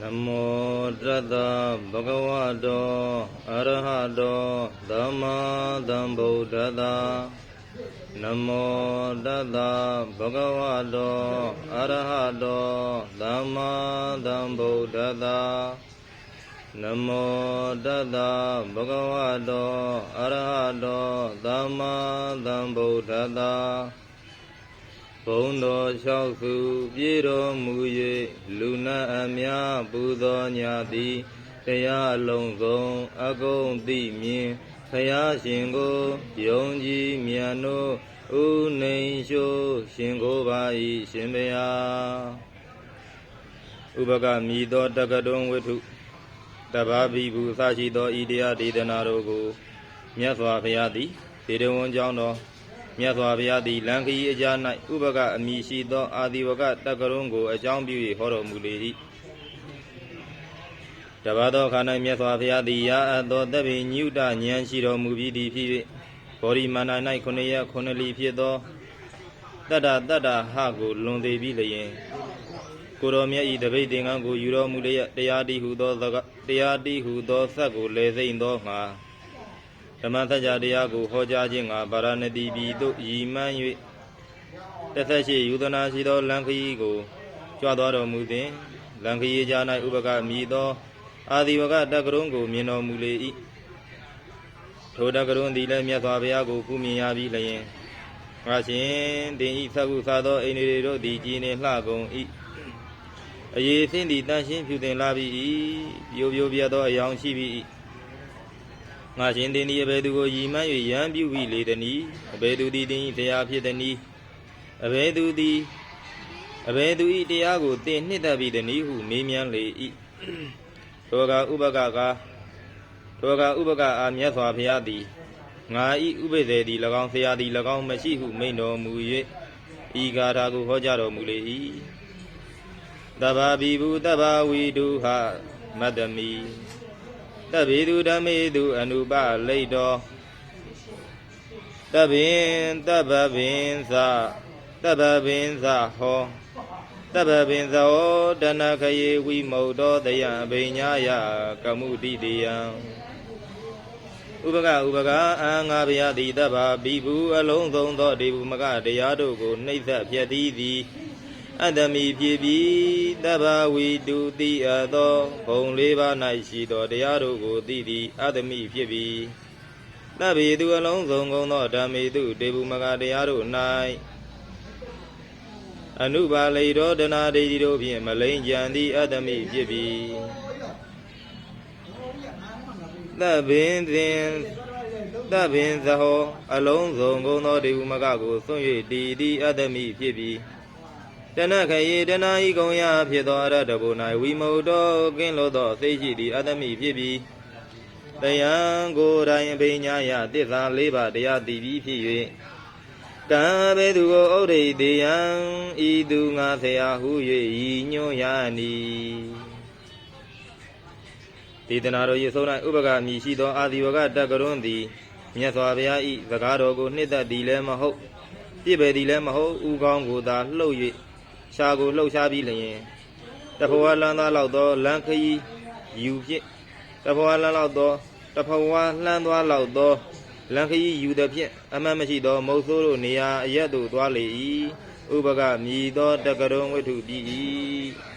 နမောတတ္တဗုဒ္ဓဝါတောအရဟတောသမ္မာသမ္ဗုဒ္ဓတ္တနမောတတ္တဗုဒ္ဓဝါတောအရဟတောသမ္မာသမ္ဗုဒ္ဓတ္တနမောတတ္တဗုဒ္ဓဝါတောအရဟတောသမ္မာသမ္ဗုဒ္ဓတ္တ ဘုံတော်လျှောက်စုပြေတော်မူ၍လူနာအများပူဇော်ညာသည်တရားအလုံးစုံအကုန်သိမြင်ဖယားရှင်ကိုယုံကြည်မြန်တို့ဥနေရှိုးရှင်ကိုပါ၏ရှင်ဘုရားဥပကမိသောတက္ကတုံဝိထုတဘာဘိဘူးအစရှိသောဤတရားဒေသနာတို့ကိုမြတ်စွာဘုရားသည်ဒေတဝန်ကျောင်းတော် မြတ်စွာဘုရားသည်လံခီအကြ၌ဥပကအမိရှိသောအာဒီဝကတက္ကရုံကိုအကြောင်းပြု၍ဟောတော်မူလေ၏တပါသောခါ၌မြတ်စွာဘုရားသည်ရာအပ်သောတပိညုတဉာဏ်ရှိတော်မူပြီးသည်ဖြစ်၍ဘောဓိမန္တ၌ခုနှစ်ရက်ခုနှစ်လီဖြစ်သောတတ္တတတ္တဟကိုလွန်သေးပြီးလျင်ကိုတော်မြတ်ဤတပိတ်သင်္ကန်းကိုယူတော်မူလျက်တရားတိဟုသောသကတရားတိဟုသောဆက်ကိုလေစိမ့်သောငါ ဓမ္မသကြတရားကိုဟောကြားခြင်းငါဗာရဏတိပြည်သို့ရည်မှန်း၍တစ်သက်ရှိယူသနာရှိသောလံခီကိုကြွသွားတော်မူသည်လံခီကြား၌ဥပကမြည်သော အာဒီဝကတက္ကရုံကိုမြင်တော်မူလေ၏ထိုတက္ကရုံသည်လည်းမြတ်စွာဘုရားကိုကုမြင်ရပြီးလျင်ငါရှင်တင်ဤသက္ကုသာသောအိန္ဒြေတို့သည်ကြည်နေလှကုန်၏အရေးသင်သည်တန်ရှင်းဖြူတင်လာပြီ၏ပြိုပြိုပြတ်သောအယောင်ရှိပြီ၏ ငါရှင်တင်သည်အဘယ်သူကိုရည်မှန်း၍ရန်ပြုပြီးလေသည်။အဘယ်သူသည်တင်ဤတရားဖြစ်သည်။အဘယ်သူသည်အဘယ်သူဤတရားကိုသင်နှစ်သက်ပြီးသည်ဟုမေးမြန်းလေ၏ထိုကဥပကကထိုကဥပကအားမြတ်စွာဘုရားသည်ငါဤဥပိ္ပေသည်၎င်းဆရာသည်၎င်းမရှိဟုမိန့်တော်မူ၍ဤဂါထာကိုဟောကြားတော်မူလေ၏တဗ္ဗဗိဘူးတဗ္ဗဝီဒုဟမတ္တမိ တဗ္ဗေသူဓမ္မေသူအနုပလိတ်တော်တဗ္ဗင်တဗ္ဗဗင်္စတဗ္ဗဗင်္စဟောတဗ္ဗပင်ဇောတဏခယေဝိမု ക്ത ောတယံအဘိညာယကမှုတိတေယံဥပကဥပကအာငါဗျာတိတဗ္ဗဘိဘူးအလုံးစုံသောဒေဝမကတရားတို့ကိုနှိမ့်သက်ဖြစ်သည်သည် အတ္တမိဖြစ်ပြီးတဗ္ဗဝီတုတိအပ်သောဘုံလေးပါး၌ရှိသောတရားတို့ကိုသိသည်အတ္တမိဖြစ်ပြီးတဗ္ဗေသူအလုံးစုံကုန်သောဓမ္မေတုဒေဝမကတရားတို့၌အနုပါလိတောတနာဒိဋ္ဌိတို့ဖြင့်မလိမ့်ကြံသည့်အတ္တမိဖြစ်ပြီသဗ္ဗင်သင်သဗ္ဗင်ဇဟော အလုံးစုံကုန်သောဒေဝမကကိုစွန့်၍တည်သည့်အတ္တမိဖြစ်ပြီ တဏခယေတနာဤကုံရဖြစ်သောအရတ္တဘု၌ဝိမု ക്ത ောကင်းလို့သောသိရှိသည့်အတ္တမိဖြစ်ပြီတယံကိုယ်တိုင်အဘိညာယတစ္ဆာ၄ပါးတရားတည်ပြီးဖြစ်၍ကံဘေသူကိုဩရိတေယံဤသူငါဆရာဟု၍ဤညွှန်ရနီဒေသနာတော်ယေဆုံး၌ဥပကမြည်ရှိသောအာဒီဝကတက္ကရွန်းသည်မြတ်စွာဘုရား၏စကားတော်ကိုနှစ်သက်သည်လည်းမဟုတ်ပြည့်ပယ်သည်လည်းမဟုတ်ဥကောင်းကိုသာလှုပ်၍ ရှားကိုလှုပ်ရှားပြီးလျင်တဖဝလန်းသားလောက်သောလန်ခရီယူဖြင့်တဖဝလန်းလောက်သောတဖဝလှမ်းသွားလောက်သောလန်ခရီယူသည်ဖြင့်အမှန်မရှိသောမုတ်ဆိုးတို့နေရာအရက်သို့သွားလေ၏ဥပကမြည်သောတက္ကရုံဝိထုပြီ၏